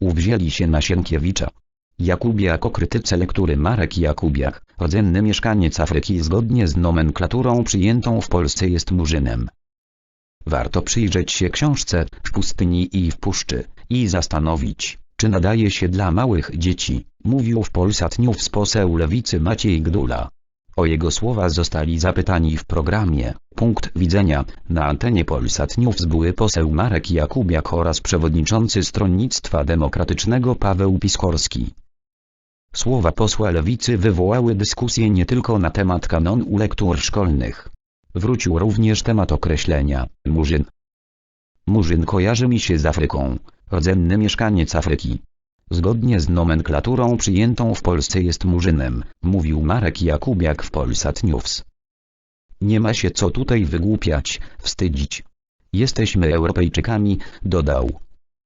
uwzięli się na Sienkiewicza. Jakubiak o krytyce lektury Marek Jakubiak, rdzenny mieszkaniec Afryki zgodnie z nomenklaturą przyjętą w Polsce jest murzynem. Warto przyjrzeć się książce w pustyni i w puszczy i zastanowić, czy nadaje się dla małych dzieci, mówił w Polsat News poseł lewicy Maciej Gdula. O jego słowa zostali zapytani w programie Punkt Widzenia na antenie Polsat News były poseł Marek Jakubiak oraz przewodniczący Stronnictwa Demokratycznego Paweł Piskorski. Słowa posła lewicy wywołały dyskusję nie tylko na temat kanonu lektur szkolnych. Wrócił również temat określenia murzyn. Murzyn kojarzy mi się z Afryką, rdzenny mieszkaniec Afryki. Zgodnie z nomenklaturą przyjętą w Polsce jest murzynem, mówił Marek Jakubiak w Polsat News. Nie ma się co tutaj wygłupiać, wstydzić. Jesteśmy Europejczykami, dodał.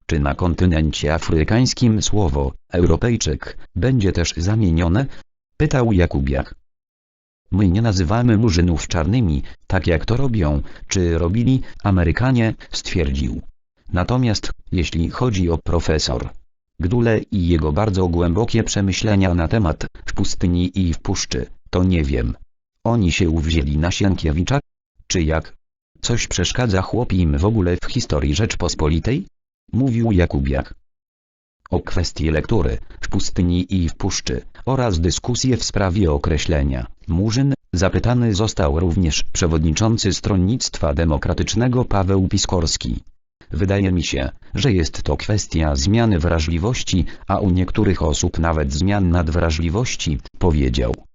Czy na kontynencie afrykańskim słowo Europejczyk będzie też zamienione? Pytał Jakubiak. My nie nazywamy murzynów czarnymi, tak jak to robią, czy robili Amerykanie, stwierdził. Natomiast, jeśli chodzi o profesor Gdule i jego bardzo głębokie przemyślenia na temat w pustyni i w puszczy, to nie wiem. Oni się uwzięli na Sienkiewicza? Czy jak? Coś przeszkadza chłopim w ogóle w historii Rzeczpospolitej? Mówił Jakubiak. O kwestii lektury w pustyni i w puszczy oraz dyskusje w sprawie określenia murzyn zapytany został również przewodniczący Stronnictwa Demokratycznego Paweł Piskorski. Wydaje mi się, że jest to kwestia zmiany wrażliwości, a u niektórych osób nawet zmian nadwrażliwości, powiedział.